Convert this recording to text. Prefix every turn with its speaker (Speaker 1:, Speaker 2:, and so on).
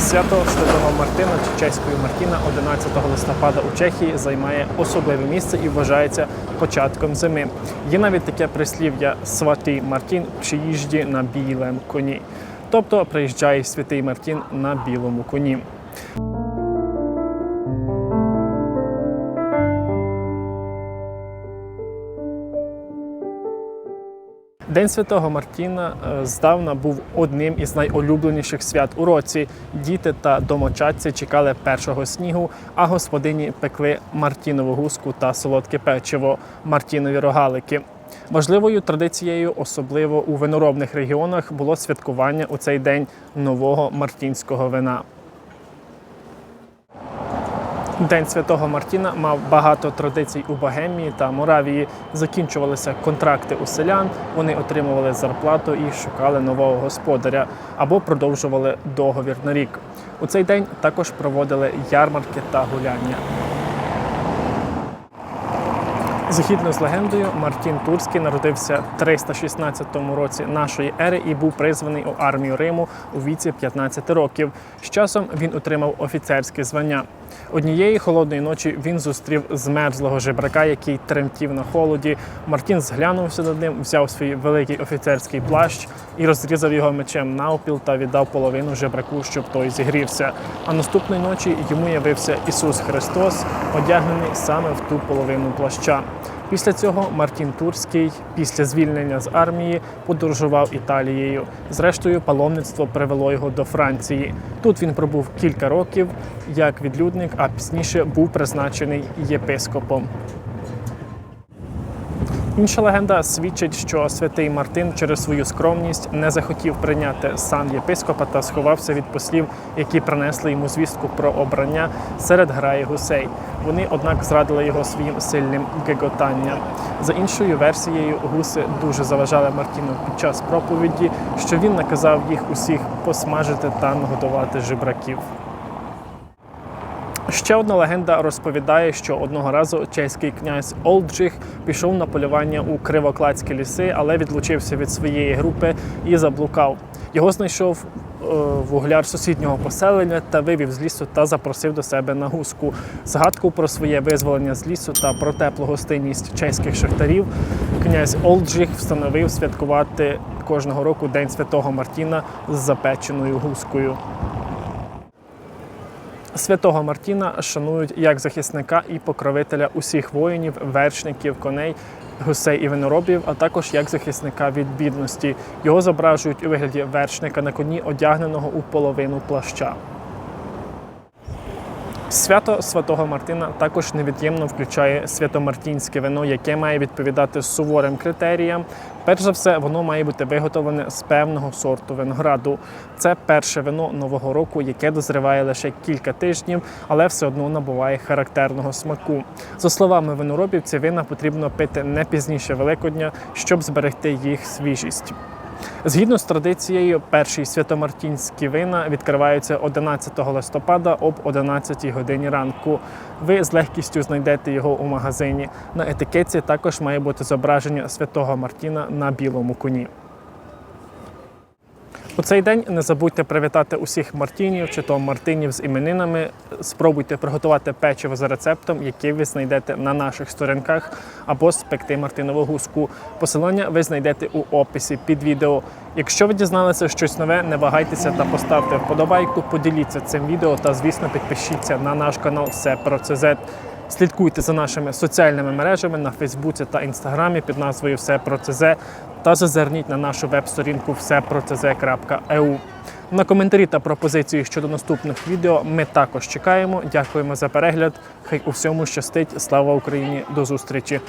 Speaker 1: Свято Святого Мартина чи чеської Мартіна 11 листопада у Чехії займає особливе місце і вважається початком зими. Є навіть таке прислів'я Святий Мартін приїжджі на білому коні. Тобто приїжджає святий Мартін на білому коні. День Святого Мартіна е, здавна був одним із найулюбленіших свят у році. Діти та домочадці чекали першого снігу, а господині пекли мартінову гуску та солодке печиво, мартінові рогалики. Важливою традицією, особливо у виноробних регіонах, було святкування у цей день нового мартінського вина. День Святого Мартіна мав багато традицій у Богемії та Моравії. Закінчувалися контракти у селян, вони отримували зарплату і шукали нового господаря або продовжували договір на рік. У цей день також проводили ярмарки та гуляння. Згідно з легендою, Мартін Турський народився в 316 році нашої ери і був призваний у армію Риму у віці 15 років. З часом він отримав офіцерське звання. Однієї холодної ночі він зустрів змерзлого жебрака, який тремтів на холоді. Мартін зглянувся над ним, взяв свій великий офіцерський плащ і розрізав його мечем навпіл та віддав половину жебраку, щоб той зігрівся. А наступної ночі йому явився Ісус Христос, одягнений саме в ту половину плаща. Після цього Мартін Турський, після звільнення з армії, подорожував Італією. Зрештою, паломництво привело його до Франції. Тут він пробув кілька років як відлюдник, а пізніше був призначений єпископом. Інша легенда свідчить, що святий Мартин через свою скромність не захотів прийняти сан єпископа та сховався від послів, які принесли йому звістку про обрання серед граї гусей. Вони, однак, зрадили його своїм сильним геготанням. За іншою версією, гуси дуже заважали Мартіну під час проповіді, що він наказав їх усіх посмажити та нагодувати жебраків. Ще одна легенда розповідає, що одного разу чеський князь Олджих пішов на полювання у кривокладські ліси, але відлучився від своєї групи і заблукав. Його знайшов е, вугляр сусіднього поселення та вивів з лісу та запросив до себе на гуску. Згадку про своє визволення з лісу та про теплу гостинність чеських шахтарів князь Олджих встановив святкувати кожного року День Святого Мартіна з запеченою гускою. Святого Мартіна шанують як захисника і покровителя усіх воїнів, вершників, коней, гусей і виноробів, а також як захисника від бідності. Його зображують у вигляді вершника на коні, одягненого у половину плаща. Свято Святого Мартина також невід'ємно включає святомартінське вино, яке має відповідати суворим критеріям. Перш за все, воно має бути виготовлене з певного сорту винограду. Це перше вино нового року, яке дозріває лише кілька тижнів, але все одно набуває характерного смаку. За словами виноробів, ці вина потрібно пити не пізніше Великодня, щоб зберегти їх свіжість. Згідно з традицією, перші святомартінські вина відкриваються 11 листопада об 11 годині ранку. Ви з легкістю знайдете його у магазині. На етикетці також має бути зображення святого Мартіна на білому коні. У цей день не забудьте привітати усіх мартінів чи то мартинів з іменинами. Спробуйте приготувати печиво за рецептом, який ви знайдете на наших сторінках, або спекти мартинову гуску. Посилання ви знайдете у описі під відео. Якщо ви дізналися щось нове, не вагайтеся та поставте вподобайку, поділіться цим відео та, звісно, підпишіться на наш канал Все про ЦЗ. Слідкуйте за нашими соціальними мережами на Фейсбуці та Інстаграмі під назвою Все про ЦЗ та зазирніть на нашу веб-сторінку всепроцз.eu. На коментарі та пропозиції щодо наступних відео ми також чекаємо. Дякуємо за перегляд. Хай у всьому щастить. Слава Україні! До зустрічі!